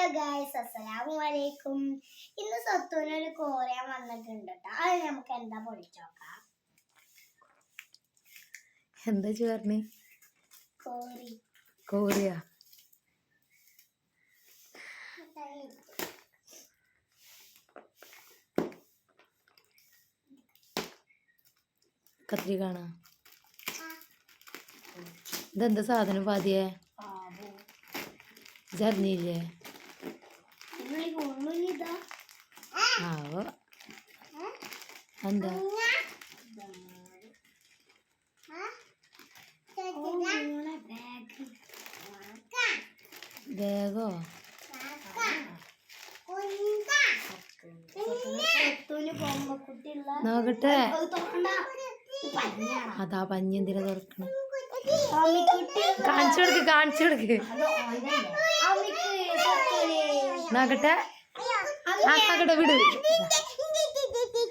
Hello guys അസ്സലാമു അലൈക്കും ഇന്ന് സത്തുവിന് ഒരു കോരയാൻ വന്നിട്ടുണ്ട് കേട്ടോ അത് നമുക്ക് എന്താ പൊളിച്ചോക്കാം എന്താ ചേർന്ന് കോറി കോറിയ കത്തിരി കാണാ ഇതെന്താ സാധനം പാതിയേ? ജർണിയില്ലേ ആവോ. എന്താ? ബാഗ് നോക്കട്ടെ. അത് പഞ്ഞി എന്തിനാ തുറക്കണം? കാണിച്ചു കൊടുക്ക് കാണിച്ചു കൊടുക്ക്. അത് ഓയിലല്ലേ അമ്മിക്ക് സത്തുവിന്